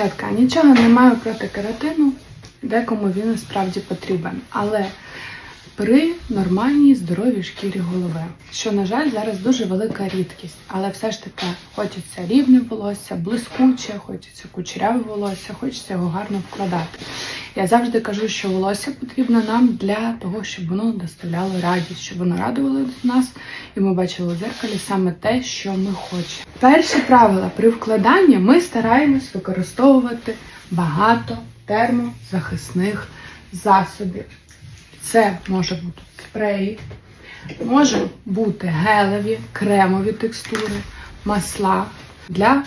Дівчатка, нічого не маю проти каратину, декому він справді потрібен. Але при нормальній здоровій шкірі голови, що, на жаль, зараз дуже велика рідкість, але все ж таки хочеться рівне волосся, блискуче, хочеться кучеряве волосся, хочеться його гарно вкладати. Я завжди кажу, що волосся потрібно нам для того, щоб воно доставляло радість, щоб воно радувало нас, і ми бачили у зеркалі саме те, що ми хочемо. Перші правила при вкладанні ми стараємось використовувати багато термозахисних засобів. Це може бути спреї, може бути гелеві, кремові текстури, масла для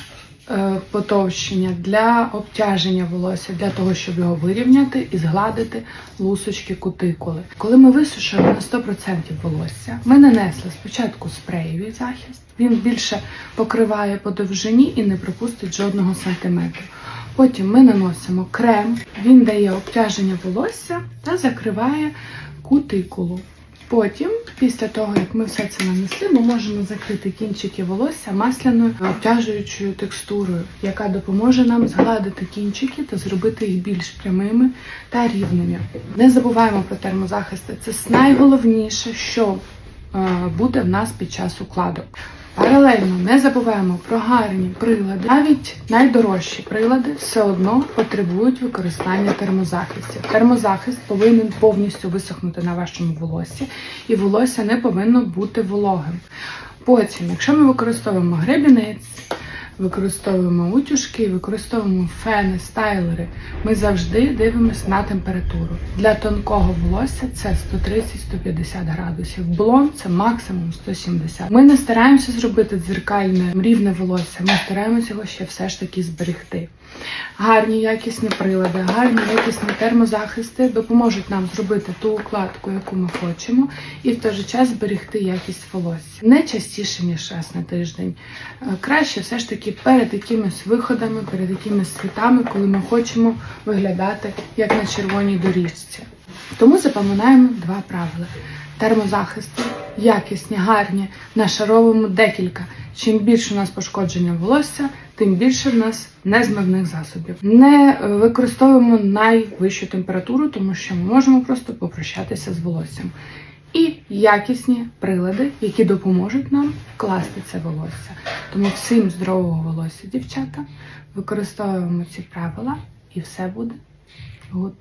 е, потовщення, для обтяження волосся, для того, щоб його вирівняти і згладити лусочки кутикули. Коли ми висушуємо на 100% волосся, ми нанесли спочатку спреєвий захист, він більше покриває по довжині і не пропустить жодного сантиметру. Потім ми наносимо крем, він дає обтяження волосся та закриває кутикулу. Потім, після того, як ми все це нанесли, ми можемо закрити кінчики волосся масляною обтяжуючою текстурою, яка допоможе нам згладити кінчики та зробити їх більш прямими та рівними. Не забуваємо про термозахисти. Це найголовніше, що буде в нас під час укладок. Паралельно не забуваємо про гарні прилади. Навіть найдорожчі прилади все одно потребують використання термозахистів. Термозахист повинен повністю висохнути на вашому волоссі, і волосся не повинно бути вологим. Потім, якщо ми використовуємо гребінець, використовуємо утюжки, використовуємо фени, стайлери, ми завжди дивимося на температуру. Для тонкого волосся це 130-150 градусів. Блонд це максимум 170. Ми не стараємося зробити дзеркальне рівне волосся, ми стараємося його ще все ж таки зберегти. Гарні якісні прилади, гарні якісні термозахисти допоможуть нам зробити ту укладку, яку ми хочемо, і в той же час зберегти якість волосся. Не частіше, ніж раз на тиждень. Е, Краще все ж таки перед якимись виходами, перед якимись світами, коли ми хочемо виглядати як на червоній доріжці. Тому запам'ятаємо два правила: термозахисти, якісні, гарні, нашаровуємо декілька. Чим більше у нас пошкодження волосся, тим більше в нас незмивних засобів. Не використовуємо найвищу температуру, тому що ми можемо просто попрощатися з волоссям. І якісні прилади, які допоможуть нам вкласти це волосся. Тому всім здорового волосся, дівчата, використовуємо ці правила, і все буде гуд.